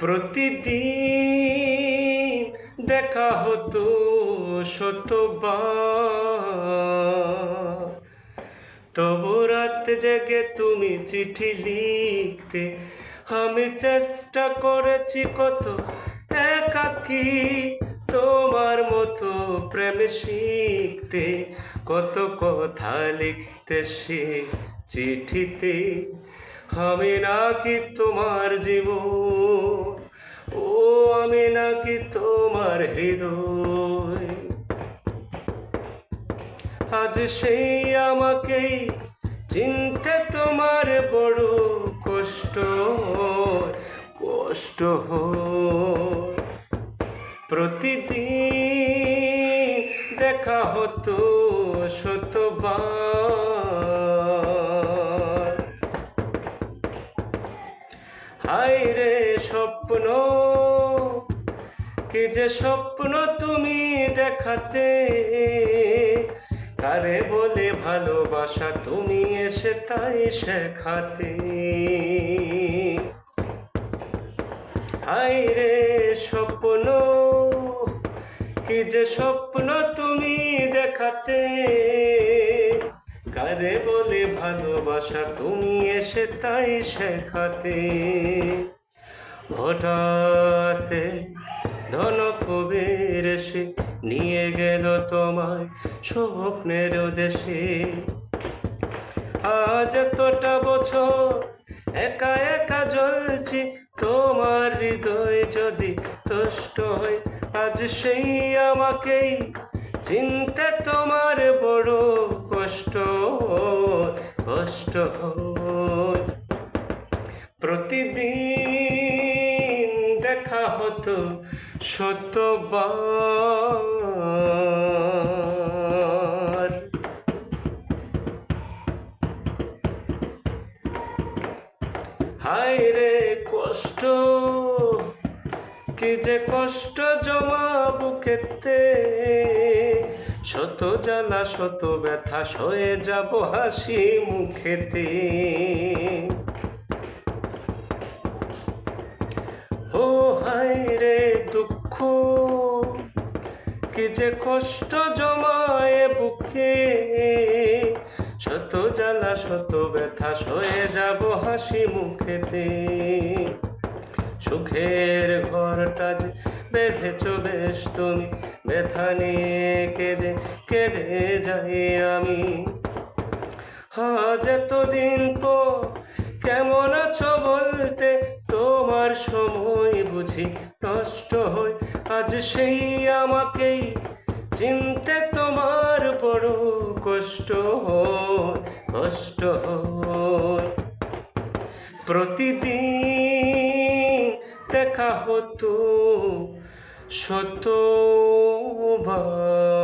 প্রতিদিন দেখা হতো শতবার। তবু রাত জেগে তুমি চিঠি লিখতে, আমি চেষ্টা করেছি কত একাকি তোমার মতো প্রেম শিখতে, কত কথা লিখতে সে চিঠিতে আমি নাকি তোমার জীবন, ও আমি নাকি তোমার হৃদয়। আজ সেই আমাকেই চিনতে তোমার বড় কষ্ট কষ্ট প্রতিদিন দেখা হতো শতবার। হায় রে স্বপ্ন, কি যে স্বপ্ন তুমি দেখাতে? কারে বলে ভালোবাসা তুমি এসে তাই শেখাতে? হায় রে স্বপ্ন, কি যে স্বপ্ন তুমি দেখাতে? কারে ভালোবাসা, তুমি এসে তাই শেখাতে। হঠাৎ কবির এসে নিয়ে গেল তোমায় স্বপ্নের দেশে। আজ এতটা বছর একা একা জ্বলছি, তোমার হৃদয় যদি তুষ্ট হয়, আজ সেই আমাকেই চিনতে তোমার বড় কষ্ট। কষ্ট। প্রতিদিন দেখা হতো শতবার হায় রে কষ্ট কি যে কষ্ট জমা বুকেতে শত জ্বালা, শত ব্যথা, সয়ে যাব হাসি মুখেতে। ও হায় রে দুঃখ, কি যে কষ্ট জমায়ে বুকে। শত জ্বালা, শত ব্যথা, সয়ে যাব হাসি মুখেতে। সুখের ঘরটা যে বেঁধেছ বেশ তুমি ব্যথা নিয়ে কেঁদে কেঁদে যাই আমি। আজ এতদিন পর কেমন আছো বলতে? তোমার সময় বুঝি নষ্ট হয়। আজ সেই আমাকেই চিনতে তোমার বড় কষ্ট হয়, কষ্ট প্রতিদিন দেখা হতো শতবার